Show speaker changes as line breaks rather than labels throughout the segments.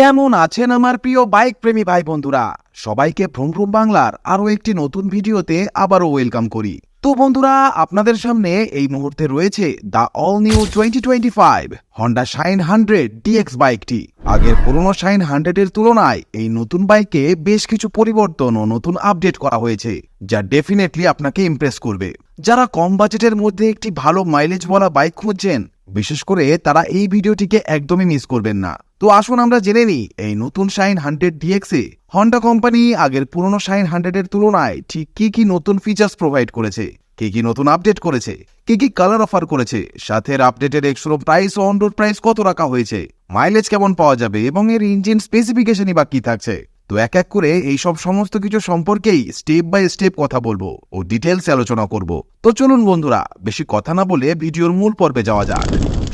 কেমন আছেন আমার প্রিয় বাইক প্রেমী ভাই বন্ধুরা? সবাইকে ভ্রম ভ্রম বাংলার আরও একটি নতুন ভিডিওতে আবারও ওয়েলকাম করি। তো বন্ধুরা, আপনাদের সামনে এই মুহূর্তে রয়েছে the all new twenty twenty five Honda Shine hundred DX বাইকটি। আগের পুরনো শাইন হান্ড্রেডের তুলনায় এই নতুন বাইকে বেশ কিছু পরিবর্তন ও নতুন আপডেট করা হয়েছে, যা ডেফিনেটলি আপনাকে ইমপ্রেস করবে। যারা কম বাজেটের মধ্যে একটি ভালো মাইলেজ বলা বাইক খুঁজছেন বিশেষ করে তারা এই ভিডিওটিকে একদমই মিস করবেন না। তো আসুন আমরা জেনে নিই, এই নতুন শাইন হান্ড্রেড ডিএক্সে হন্ডা কোম্পানি আগের পুরনো শাইন হান্ড্রেডের তুলনায় ঠিক কি কি নতুন ফিচার্স প্রোভাইড করেছে, কি কি নতুন আপডেট করেছে, কি কি কালার অফার করেছে, সাথে আপডেটের এক্সট্রো প্রাইস ও অনরোড প্রাইস কত রাখা হয়েছে মাইলেজ কেমন পাওয়া যাবে এবং এর ইঞ্জিন স্পেসিফিকেশনই বা কি থাকছে। তো এক এক করে এই সব সমস্ত কিছু সম্পর্কেই স্টেপ বাই স্টেপ কথা বলব ও ডিটেলস আলোচনা করব। তো চলুন বন্ধুরা, বেশি কথা না বলে ভিডিওর মূল পর্বে যাওয়া যাক।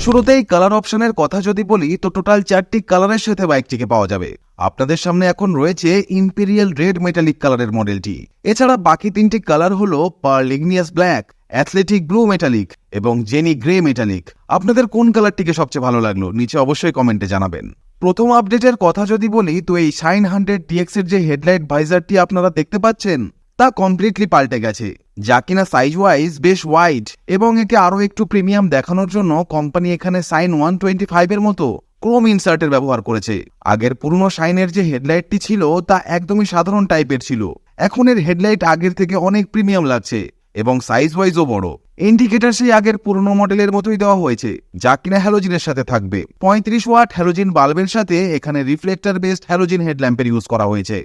শুরুতেই কালার অপশনের কথা যদি বলি, তো টোটাল চারটি কালারের সাথে বাইকটিকে পাওয়া যাবে। আপনাদের সামনে এখন রয়েছে ইম্পেরিয়াল রেড মেটালিক কালারের মডেলটি এছাড়া বাকি তিনটি কালার হলো pearl igneous black athletic blue metallic এবং জেনি গ্রে মেটালিক আপনাদের কোন কালারটিকে সবচেয়ে ভালো লাগল, নিচে অবশ্যই কমেন্টে জানাবেন। প্রথম আপডেটের কথা যদি বলি, তো এই শাইন হান্ড্রেড ডিএক্স এর যে হেডলাইট ভাইজারটি আপনারা দেখতে পাচ্ছেন তা কমপ্লিটলি পাল্টে গেছে। যা কিনা সাইজ ওয়াইজ বেশ ওয়াইড এবং একে আরও একটু প্রিমিয়াম দেখানোর জন্য কোম্পানি এখানে সাইন ওয়ান টোয়েন্টি ফাইভের মতো ক্রোম ইনসার্টের ব্যবহার করেছে। আগের পুরনো সাইনের যে হেডলাইটটি ছিল, তা একদমই সাধারণ টাইপের ছিল। এখন এর হেডলাইট আগের থেকে অনেক প্রিমিয়াম লাগছে এবং সাইজ ওয়াইজও বড়। ইন্ডিকেটার সেই আগের পুরনো মডেলের মতোই দেওয়া হয়েছে, যা কিনা হ্যালোজিনের সাথে থাকবে। পঁয়ত্রিশ ওয়াট হ্যালোজিন বাল্বের সাথে এখানে রিফ্লেক্টর বেসড হ্যালোজিন হেডল্যাম্পের ইউজ করা হয়েছে।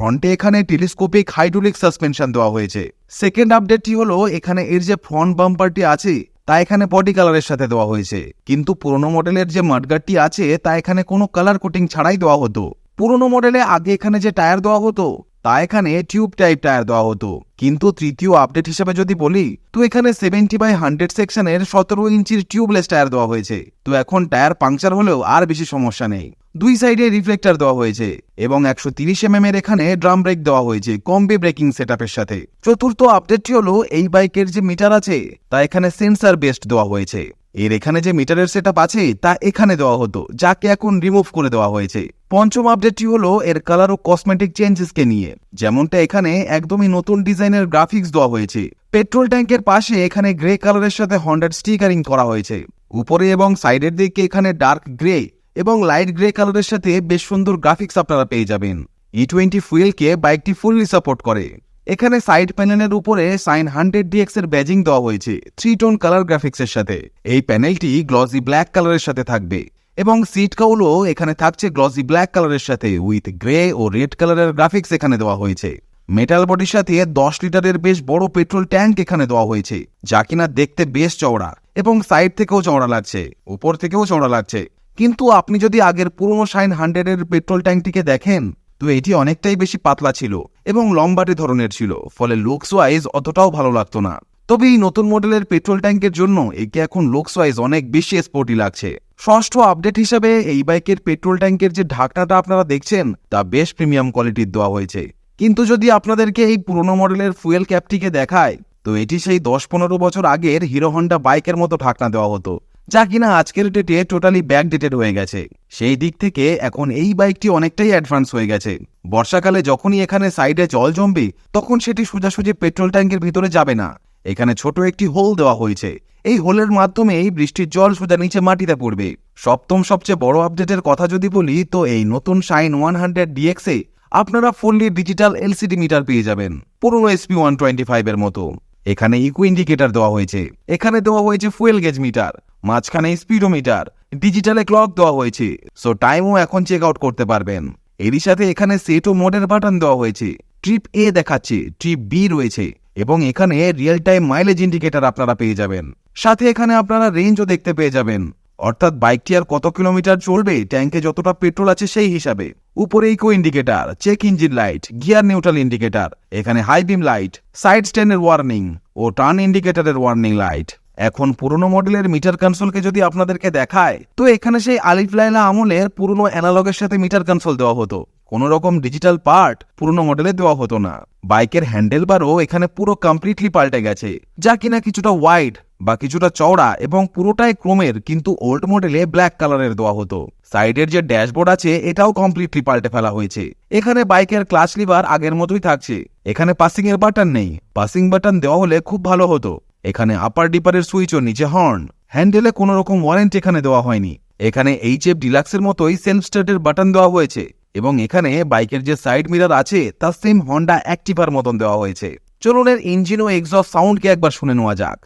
ফ্রন্টে এখানে টেলিস্কোপিক হাইড্রোলিক সাসপেনশন দেওয়া হয়েছে। সেকেন্ড আপডেটটি হলো, এখানে এর যে ফ্রন্ট বাম্পারটি আছে, তা এখানে বডি কালারের সাথে দেওয়া হয়েছে। কিন্তু পুরনো মডেলের যে মাডগার্ডটি আছে, তা এখানে কোনো কালার কোটিং ছাড়াই দেওয়া হতো। পুরনো মডেলে আগে এখানে যে টায়ার দেওয়া হতো, তা এখানে টিউব টাইপ টায়ার দেওয়া হতো। কিন্তু তৃতীয় আপডেট হিসেবে যদি বলি, তো এখানে সেভেন্টি বাই হান্ড্রেড সেকশনের সতেরো ইঞ্চির টিউবলেস টায়ার দেওয়া হয়েছে। তো এখন টায়ার পাংচার হলেও আর বেশি সমস্যা নেই। দুই সাইডে রিফ্লেক্টর দেওয়া হয়েছে এবং একশো তিরিশ এম এর এখানে ড্রাম ব্রেক দেওয়া হয়েছে কম্বি ব্রেকিং সেটআপের সাথে। চতুর্থ আপডেটটি হলো এই বাইকের যে মিটার আছে, তা এখানে সেন্সার বেস্ট দেওয়া হয়েছে। এর এখানে যে মিটারের সেট আছে, তা এখানে দেওয়া হতো, যাকে এখন রিমুভ করে দেওয়া হয়েছে। পঞ্চম আপডেটটি হলো এর কালার ও কসমেটিক চেঞ্জেসকে নিয়ে। যেমনটা এখানে একদমই নতুন ডিজাইনের গ্রাফিক্স দেওয়া হয়েছে। পেট্রোল ট্যাঙ্কের পাশে এখানে গ্রে কালারের সাথে হন্ডার স্টিকারিং করা হয়েছে। উপরে এবং সাইডের দিকে এখানে ডার্ক গ্রে এবং লাইট গ্রে কালারের সাথে বেশ সুন্দর গ্রাফিক্স আপনারা পেয়ে যাবেন। ই টোয়েন্টি ফুয়েলকে বাইকটি ফুললি সাপোর্ট করে। এখানে সাইড প্যানেলের উপরে সাইন হান্ড্রেড ডিএক্স এর ব্যাজিং দেওয়া হয়েছে থ্রি টোন কালার গ্রাফিক্সের সাথে। এই প্যানেলটি গ্লসি ব্ল্যাক কালারের সাথে থাকবে এবং সিট কাউলও এখানে থাকছে গ্লসি ব্ল্যাক কালারের সাথে উইথ গ্রে ও রেড কালারের গ্রাফিক্স এখানে দেওয়া হয়েছে। মেটাল বডির সাথে দশ লিটারের বেশ বড় পেট্রোল ট্যাঙ্ক এখানে দেওয়া হয়েছে, যা কিনা দেখতে বেশ চওড়া এবং সাইড থেকেও চওড়া লাগছে, উপর থেকেও চওড়া লাগছে। কিন্তু আপনি যদি আগের পুরনো শাইন হান্ড্রেডের পেট্রোল ট্যাঙ্কটিকে দেখেন, তো এটি অনেকটাই বেশি পাতলা ছিল এবং লম্বাটে ধরনের ছিল, ফলে লুকস ওয়াইজ অতটাও ভালো লাগতো না। তবে এই নতুন মডেলের পেট্রোল ট্যাঙ্কের জন্য একে এখন লুকস ওয়াইজ অনেক বেশি স্পোর্টি লাগছে। ষষ্ঠ আপডেট হিসেবে এই বাইকের পেট্রোল ট্যাঙ্কের যে ঢাকনাটা আপনারা দেখছেন, তা বেশ প্রিমিয়াম কোয়ালিটির দেওয়া হয়েছে। কিন্তু যদি আপনাদেরকে এই পুরনো মডেলের ফুয়েল ক্যাপটিকে দেখায়, তো এটি সেই দশ পনেরো বছর আগের হিরো হন্ডা বাইকের মতো ঢাকনা দেওয়া হতো। যা কিনা আজকের ডেটে টোটালি ব্যাকডেটেড হয়ে গেছে। সেই দিক থেকে এখন এই বাইকটি অনেকটাই অ্যাডভান্স হয়ে গেছে। বর্ষাকালে যখনই এখানে সাইডে জল জমবে, তখন সেটি সোজাসুজি পেট্রোল ট্যাঙ্কের ভিতরে যাবে না। এখানে ছোট একটি হোল দেওয়া হয়েছে। এই হোলের মাধ্যমে এই বৃষ্টির জল সোজা নিচে মাটিতে পড়বে। সপ্তম সবচেয়ে বড় আপডেটের কথা যদি বলি, তো এই নতুন শাইন ওয়ান হান্ড্রেড ডিএক্সে আপনারা ফুললি ডিজিটাল এলসিডি মিটার পেয়ে যাবেন। পুরনো এসপি ওয়ান টোয়েন্টি ফাইভের মতো। এখানে ইকো ইন্ডিকেটর দেওয়া হয়েছে। এখানে দেওয়া হয়েছে ফুয়েল গেজ মিটার মাঝখানে স্পিডোমিটার ডিজিটালে ক্লক দেওয়া হয়েছে। সো টাইমও এখন চেক আউট করতে পারবেন। এরই সাথে এখানে সেট ও মোডের বাটন দেওয়া হয়েছে। ট্রিপ এ দেখাচ্ছে ট্রিপ বি রয়েছে এবং এখানে রিয়েল টাইম মাইলেজ ইন্ডিকেটর আপনারা পেয়ে যাবেন। সাথে এখানে আপনারা রেঞ্জও দেখতে পেয়ে যাবেন। অর্থাৎ বাইকটি আর কত কিলোমিটার চলবে, ট্যাঙ্কে যতটা পেট্রোল আছে সেই হিসাবে। উপরে eco indicator check engine light gear neutral indicator এখানে হাই বিম লাইট সাইড স্ট্যান্ডের ওয়ার্নিং ও টার্ন ইন্ডিকেটরের ওয়ার্নিং লাইট এখন পুরনো মডেলের মিটার কনসোলকে যদি আপনাদেরকে দেখায়, তো এখানে সেই আলিফ লাইলা আমলের পুরনো অ্যানালগের সাথে মিটার কনসোল দেওয়া হতো। কোনো রকম ডিজিটাল পার্ট পুরনো মডেলে দেওয়া হতো না। বাইকের হ্যান্ডেল বারও এখানে পুরো কমপ্লিটলি পাল্টে গেছে, যা কিনা কিছুটা ওয়াইড বা কিছুটা চওড়া এবং পুরোটাই ক্রোমের, কিন্তু ওল্ড মডেলে ব্ল্যাক কালারের দেওয়া হতো। সাইডের যে ড্যাশবোর্ড আছে, এটাও কমপ্লিটলি পাল্টে ফেলা হয়েছে। এখানে বাইকের ক্লাচ লিভার আগের মতোই থাকছে। এখানে পাসিং এর বাটন নেই। পাসিং বাটন দেওয়া হলে খুব ভালো হতো। এখানে আপার ডিপারের সুইচ ও নিচে হর্ন হ্যান্ডেলে কোনো রকম ওয়ারেন্ট এখানে দেওয়া হয়নি। এখানে এইচ এফ ডিলাক্সের মতোই সেলফ স্টার্টের বাটন দেওয়া হয়েছে এবং এখানে বাইকের যে সাইড মিরার আছে তা সেম হন্ডা অ্যাক্টিভার মতন দেওয়া হয়েছে। চলুন এর ইঞ্জিন ও এক্সস্ট সাউন্ডকে একবার শুনে নেওয়া যাক।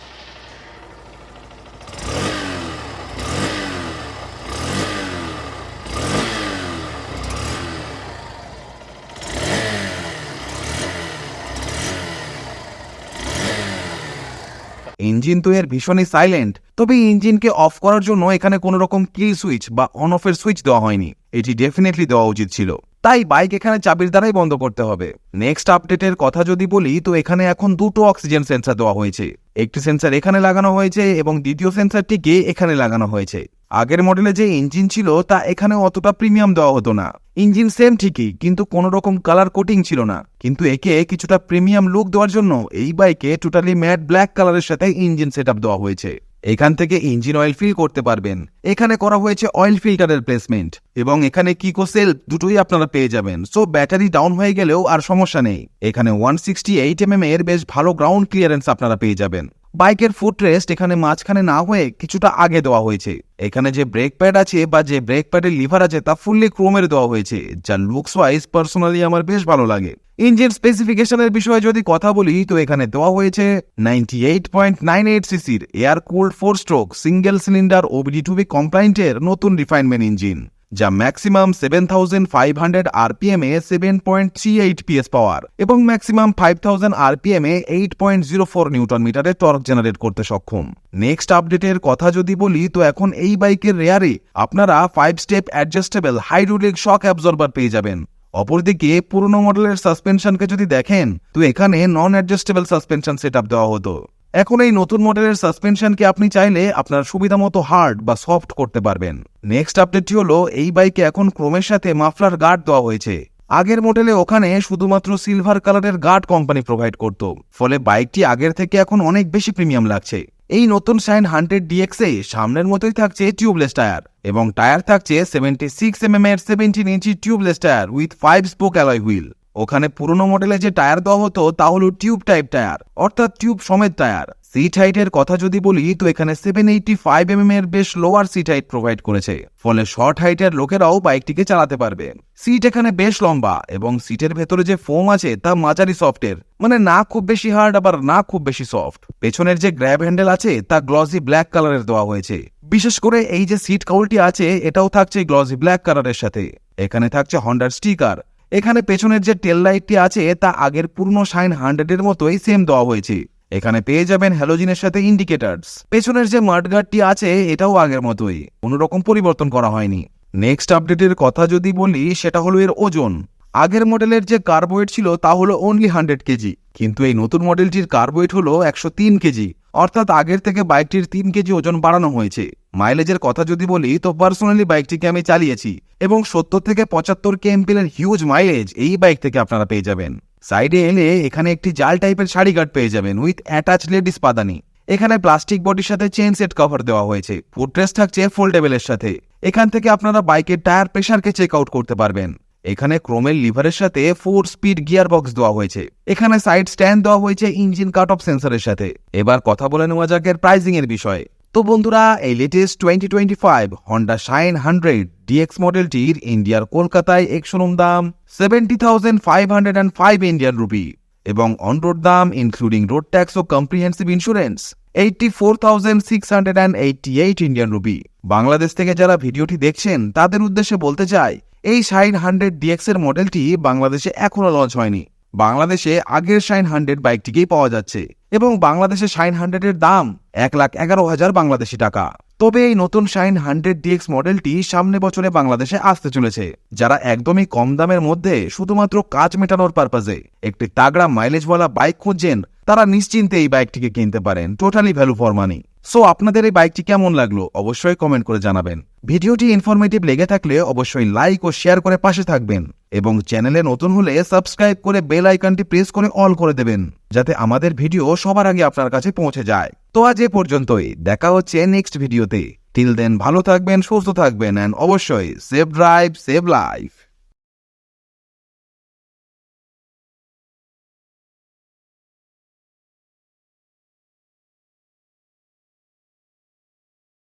ইঞ্জিন তো এর ভীষণই সাইলেন্ট তবে ইঞ্জিনকে অফ করার জন্য এখানে কোনো রকম কিল সুইচ বা অন অফের সুইচ দেওয়া হয়নি। এটি ডেফিনেটলি দেওয়া উচিত ছিল। তাই বাইক এখানে চাবির দ্বারাই বন্ধ করতে হবে। নেক্সট আপডেটের কথা যদি বলি, তো এখানে এখন দুটো অক্সিজেন সেন্সার দেওয়া হয়েছে। একটি সেন্সার এখানে লাগানো হয়েছে এবং দ্বিতীয় সেন্সারটিকে এখানে লাগানো হয়েছে। আগের মডেলে যে ইঞ্জিন ছিল, তা এখানে অতটা প্রিমিয়াম দেওয়া হতো না। ইঞ্জিন সেম ঠিকই, কিন্তু কোনো রকম কালার কোটিং ছিল না। কিন্তু একে কিছুটা প্রিমিয়াম লুক দেওয়ার জন্য এই বাইকে টোটালি ম্যাট ব্ল্যাক কালারের সাথে ইঞ্জিন সেট দেওয়া হয়েছে। এখান থেকে ইঞ্জিন অয়েল ফিল করতে পারবেন। এখানে করা হয়েছে অয়েল ফিল্টারের প্লেসমেন্ট এবং এখানে কিকো সেল দুটোই আপনারা পেয়ে যাবেন। সো ব্যাটারি ডাউন হয়ে গেলেও আর সমস্যা নেই। এখানে ওয়ান সিক্সটি এইট এম এর বেশ ভালো গ্রাউন্ড ক্লিয়ারেন্স আপনারা পেয়ে যাবেন। বাইকের ফুট রেস্ট এখানে মাঝখানে না হয়ে কিছুটা আগে দেওয়া হয়েছে। এখানে যে ব্রেক প্যাড আছে বা যে ব্রেক প্যাডের লিভার আছে তা ফুললি ক্রোমের দেওয়া হয়েছে, যা লুকস ওয়াইজ পার্সোনালি আমার বেশ ভালো লাগে। ইঞ্জিন স্পেসিফিকেশনের বিষয়ে যদি কথা বলি, তো এখানে দেওয়া হয়েছে ninety eight point nine eight সিসির air cooled four stroke single cylinder OBD two B কমপ্লাইন্টের নতুন রিফাইনমেন্ট ইঞ্জিন যা maximum seven thousand five hundred RPM এ seven point three eight PS power এবং ম্যাক্সিমাম ফাইভ থাউজেন্ড আরপিএম এ eight point zero four newton মিটারে torque generate করতে সক্ষম। Next আপডেটের কথা যদি বলি, তো এখন এই বাইকের রেয়ারে আপনারা five step adjustable hydraulic shock absorber পেয়ে যাবেন। অপরদিকে পুরনো মডেলের সাসপেনশনকে যদি দেখেন, তো এখানে নন অ্যাডজাস্টেবল সাসপেনশন সেট দেওয়া হতো। এখন এই নতুন মডেলের সাসপেনশনকে আপনি চাইলে আপনার সুবিধা মতো হার্ড বা সফট করতে পারবেন। নেক্সট আপডেটটি হলো, এই বাইকে এখন ক্রোমের সাথে মাফলার গার্ড দেওয়া হয়েছে। আগের মডেলে ওখানে শুধুমাত্র সিলভার কালারের গার্ড কোম্পানি প্রোভাইড করত, ফলে বাইকটি আগের থেকে এখন অনেক বেশি প্রিমিয়াম লাগছে। এই নতুন শাইন হান্ড্রেড ডিএক্সে সামনের মতোই থাকছে টিউবলেস টায়ার এবং টায়ার থাকছে সেভেন্টি সিক্স এম এম এর seventeen inch tubeless tyre with five spoke alloy wheel. ওখানে পুরনো মডেলে যে টায়ার দেওয়া হতো, তা হলো টিউব টাইপ টায়ার, অর্থাৎ টিউব সমেত টায়ার। সিট হাইটের কথা যদি বলি, তো এখানে সেভেন এইটি ফাইভ এম এর বেশ লোয়ার সিট হাইট প্রোভাইড করেছে। ফলে শর্ট হাইটের লোকেরাও বাইকটিকে চালাতে পারবে। সিট এখানে বেশ লম্বা, এবং সিটের ভেতরে যে ফোম আছে, তা মাঝারি সফটের মানে না খুব বেশি হার্ড আবার না খুব বেশি সফট পেছনের যে গ্র্যাব হ্যান্ডেল আছে, তা গ্লসি ব্ল্যাক কালারের দেওয়া হয়েছে। বিশেষ করে এই যে সিট কাউলটি আছে, এটাও থাকছে গ্লসি ব্ল্যাক কালারের সাথে। এখানে থাকছে হন্ডার স্টিকার এখানে পেছনের যে টেল লাইটটি আছে, তা আগের পুরনো শাইন হান্ড্রেডের মতোই সেম দেওয়া হয়েছে। এখানে পেয়ে যাবেন হ্যালোজিনের সাথে ইন্ডিকেটার্স পেছনের যে মাঠগার্ডটি আছে, এটাও আগের মতোই। কোনো রকম পরিবর্তন করা হয়নি। নেক্সট আপডেটের কথা যদি বলি, সেটা হলো এর ওজন। আগের মডেলের যে কার্বোয়েট ছিল, তা হলো অনলি হান্ড্রেড কেজি। কিন্তু এই নতুন মডেলটির কার্বোয়েট হলো একশো তিন কেজি। অর্থাৎ আগের থেকে বাইকটির তিন কেজি ওজন বাড়ানো হয়েছে। মাইলেজের কথা যদি বলি, তো পার্সোনালি বাইকটিকে আমি চালিয়েছি এবং সত্তর থেকে পঁচাত্তর কেএমপিএল হিউজ মাইলেজ এই বাইক থেকে আপনারা পেয়ে যাবেন। সাইডে এলে এখানে একটি জাল টাইপের শাড়ি গার্ড পেয়ে যাবেন উইথ অ্যাটাচ লেডিস পাদানি। এখানে প্লাস্টিক বডির সাথে চেন সেট কভার দেওয়া হয়েছে। ফুটরেস থাকছে ফোল্ডেবলের সাথে। এখান থেকে আপনারা বাইকের টায়ার প্রেশারকে চেক আউট করতে পারবেন। এখানে ক্রোমের লিভারের সাথে ফোর স্পিড গিয়ার বক্স দেওয়া হয়েছে। এখানে সাইড স্ট্যান্ড দেওয়া হয়েছে ইঞ্জিন কাট অফ সেন্সরের সাথে। এবার কথা বলে নেওয়া যাক এর প্রাইসিং এর বিষয়ে। তো বন্ধুরা, এই latest twenty twenty five Honda Shine hundred DX মডেলটির ইন্ডিয়ার কলকাতায় এক শোরুম দাম seventy thousand five hundred and five Indian rupee এবং অন রোড দাম including road tax O comprehensive insurance eighty four thousand six hundred and eighty eight Indian rupee Bangladesh থেকে যারা ভিডিওটি দেখছেন, তাদের উদ্দেশ্যে বলতে চাই এই শাইন হান্ড্রেড ডিএক্স এর মডেলটি বাংলাদেশে এখনও লঞ্চ হয়নি। বাংলাদেশে আগের শাইন হান্ড্রেড বাইকটিকেই পাওয়া যাচ্ছে এবং বাংলাদেশে শাইন হান্ড্রেডের দাম এক লাখ এগারো হাজার বাংলাদেশি টাকা। তবে এই নতুন শাইন হান্ড্রেড ডিএক্স মডেলটি সামনে বছরে বাংলাদেশে আসতে চলেছে, যারা একদমই কম দামের মধ্যে শুধুমাত্র কাজ মেটানোর পারপাজে একটি তাগড়া মাইলেজওয়ালা বাইক খুঁজছেন, তারা নিশ্চিন্তে এই বাইকটিকে কিনতে পারেন। Totally value for money so আপনাদের এই বাইকটি কেমন লাগল? অবশ্যই কমেন্ট করে জানাবেন। ভিডিওটি ইনফরমেটিভ লেগে থাকলে অবশ্যই লাইক ও শেয়ার করে পাশে থাকবেন এবং চ্যানেলে নতুন হলে সাবস্ক্রাইব করে বেল আইকনটি প্রেস করে অল করে দেবেন, যাতে আমাদের ভিডিও সবার আগে আপনার কাছে পৌঁছে যায়। তো আজ এ পর্যন্তই, দেখা হচ্ছে নেক্সট ভিডিওতে টিল দেন ভালো থাকবেন, সুস্থ থাকবেন অ্যান্ড অবশ্যই সেভ ড্রাইভ সেভ লাইফ